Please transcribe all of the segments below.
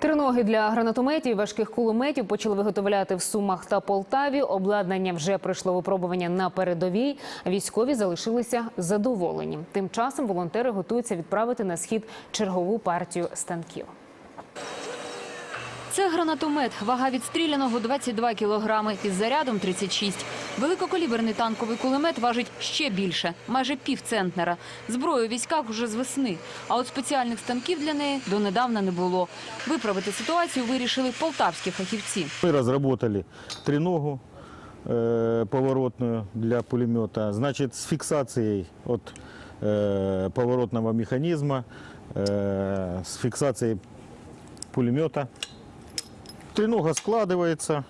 Триноги для гранатометів важких кулеметів почали виготовляти в Сумах та Полтаві. Обладнання вже пройшло випробування на передовій. Військові залишилися задоволені. Тим часом волонтери готуються відправити на схід чергову партію станків. Це гранатомет, вага відстріляного 22 кілограми із зарядом 36. Великокаліберний танковий кулемет важить ще більше, майже півцентнера. Зброю у військах уже з весни, а от спеціальних станків для неї донедавна не було. Виправити ситуацію вирішили полтавські фахівці. Мы разработали треногу э, поворотную для пулемета, значит, с фиксацией от э, поворотного механизма, э, с фиксацией пулемета. Тренога складывается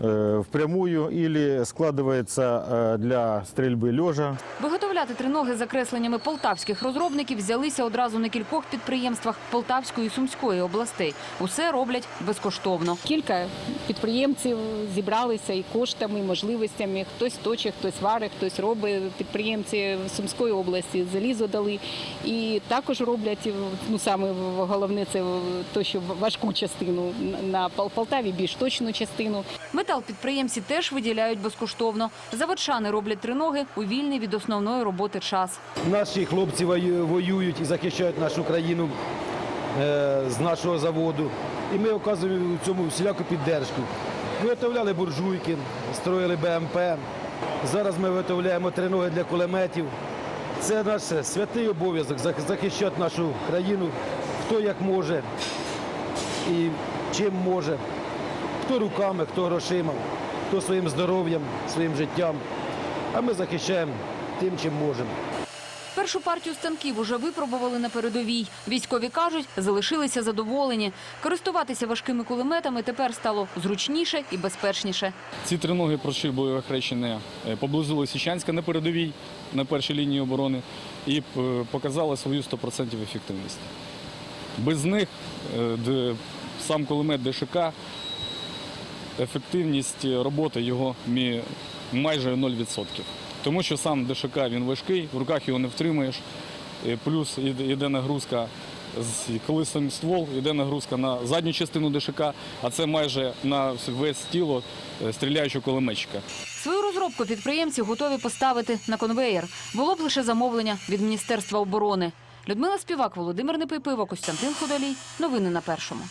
э, в прямую или складывается э, для стрельбы лежа. Виготовляти триноги за кресленнями полтавських розробників взялися одразу на кількох підприємствах Полтавської і Сумської областей. Усе роблять безкоштовно. Кілька підприємців зібралися і коштами, і можливостями. Хтось точить, хтось варить, хтось робить. Підприємці в Сумської області залізо дали. І також роблять, ну саме головне, це то, що важку частину на Пол- Полтаві, більш точну частину. Метал підприємці теж виділяють безкоштовно. Заводчани роблять триноги у вільний від основної роботи час. Наші хлопці воюють і захищають нашу країну е, з нашого заводу. І ми оказуємо у цьому всіляку піддержку. Виготовляли буржуйки, строїли БМП. Зараз ми виготовляємо триноги для кулеметів. Це наш святий обов'язок захищати нашу країну, хто як може і чим може. Хто руками, хто грошима, хто своїм здоров'ям, своїм життям. А ми захищаємо тим, чим можемо. Першу партію станків уже випробували на передовій. Військові кажуть, залишилися задоволені. Користуватися важкими кулеметами тепер стало зручніше і безпечніше. Ці триноги пройшли бойове хрещення е, поблизу Лисичанська на передовій, на першій лінії оборони, і е, показали свою 100% ефективність. Без них е, сам кулемет ДШК, ефективність роботи його майже 0%. Тому що сам ДШК він важкий, в руках його не втримаєш, плюс іде нагрузка. Коли сам ствол, йде нагрузка на задню частину ДШК, а це майже на весь тіло е, стріляючого кулеметчика. Свою розробку підприємці готові поставити на конвеєр. Було б лише замовлення від Міністерства оборони. Людмила Співак, Володимир Непипиво, Костянтин Худолій. Новини на першому.